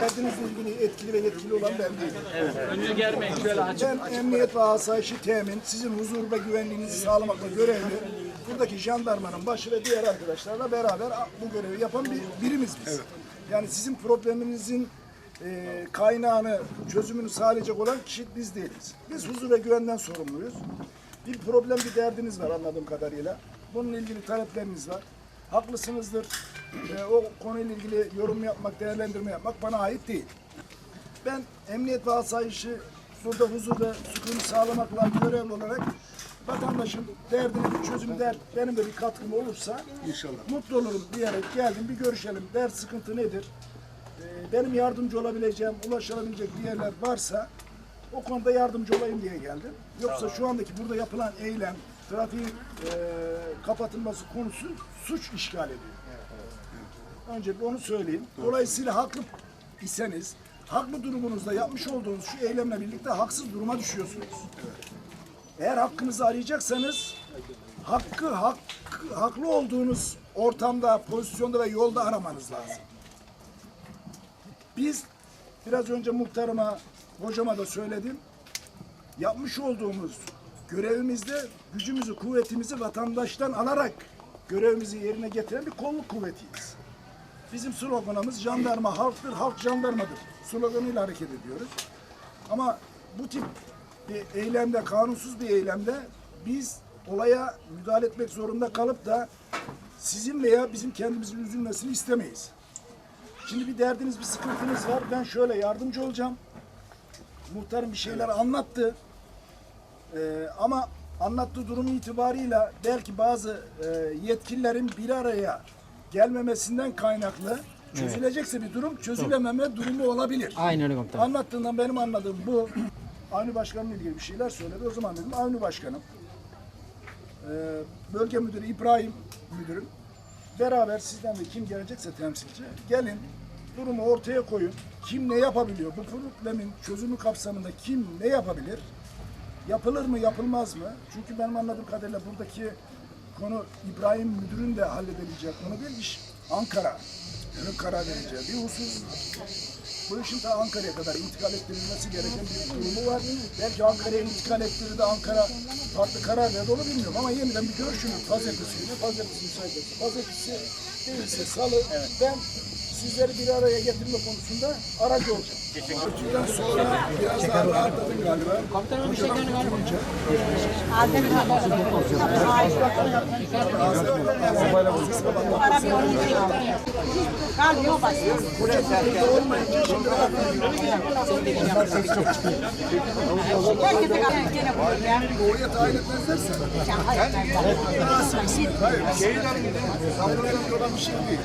Derdinizle ilgili etkili ve yetkili olan ben değilim. Önünü germeyin şöyle açık. Ben emniyet ve asayişi temin, sizin huzur ve güvenliğinizi sağlamakla görevli. Buradaki jandarmanın başı ve diğer arkadaşlarla beraber bu görevi yapan bir birimiz biz. Yani sizin probleminizin e, kaynağını, çözümünü sağlayacak olan kişi biz değiliz. Biz huzur ve güvenden sorumluyuz. Bir problem, bir derdiniz var anladığım kadarıyla. Bununla ilgili talepleriniz var. Haklısınızdır. E, o konuyla ilgili yorum yapmak, değerlendirme yapmak bana ait değil. Ben emniyet ve asayişi burada huzur ve sükun sağlamakla görevli olarak vatandaşın derdine bir çözüm der, benim de bir katkım olursa inşallah mutlu olurum diyerek geldim bir görüşelim. Dert sıkıntı nedir? Ee, benim yardımcı olabileceğim, ulaşılabilecek bir yerler varsa o konuda yardımcı olayım diye geldim. Yoksa şu andaki burada yapılan eylem, trafiğin e, kapatılması konusu suç işgal ediyor. Önce bir onu söyleyeyim. Dolayısıyla haklı iseniz, haklı durumunuzda yapmış olduğunuz şu eylemle birlikte haksız duruma düşüyorsunuz. Eğer hakkınızı arayacaksanız, hakkı, hakkı, haklı olduğunuz ortamda, pozisyonda ve yolda aramanız lazım. Biz biraz önce muhtarıma, hocama da söyledim. Yapmış olduğumuz görevimizde gücümüzü, kuvvetimizi vatandaştan alarak görevimizi yerine getiren bir kolluk kuvvetiyiz. Bizim sloganımız jandarma halktır, halk jandarmadır sloganıyla hareket ediyoruz. Ama bu tip bir eylemde, kanunsuz bir eylemde biz olaya müdahale etmek zorunda kalıp da sizin veya bizim kendimizin üzülmesini istemeyiz. Şimdi bir derdiniz, bir sıkıntınız var. Ben şöyle yardımcı olacağım. Muhtarım bir şeyler anlattı. Ee, ama anlattığı durum itibarıyla belki bazı e, yetkililerin bir araya gelmemesinden kaynaklı çözülecekse bir durum çözülememe durumu olabilir. Aynen öyle komutanım. Anlattığından benim anladığım bu. Avni Başkanımla ilgili bir şeyler söyledi. O zaman dedim Avni Başkanım, e, bölge müdürü İbrahim müdürüm, beraber sizden de kim gelecekse temsilci, gelin durumu ortaya koyun. Kim ne yapabiliyor? Bu problemin çözümü kapsamında kim ne yapabilir? Yapılır mı, yapılmaz mı? Çünkü benim anladığım kadarıyla buradaki konu İbrahim Müdür'ün de halledebileceği konu değil, iş Ankara. Karar vereceği bir husus. Bu işin ta Ankara'ya kadar intikal ettirilmesi gereken bir durumu var. Belki Ankara'ya intikal ettirir Ankara farklı karar verdi onu bilmiyorum ama yeniden bir görüşürüz pazartesi günü. Pazartesi müsait olsa. Pazartesi değilse salı. Ben sizleri bir araya getirme konusunda aracı olacağım. Ölçüden sonra biraz daha rahatladın galiba. Komutanım bir şey gönül var mı? Kalmıyor başlıyor. Herkese gene bu ya. Oraya tayin etmezlerse. Hayır, ben- Hayır, şeyden gidin. Saplardan olan bir şey değil.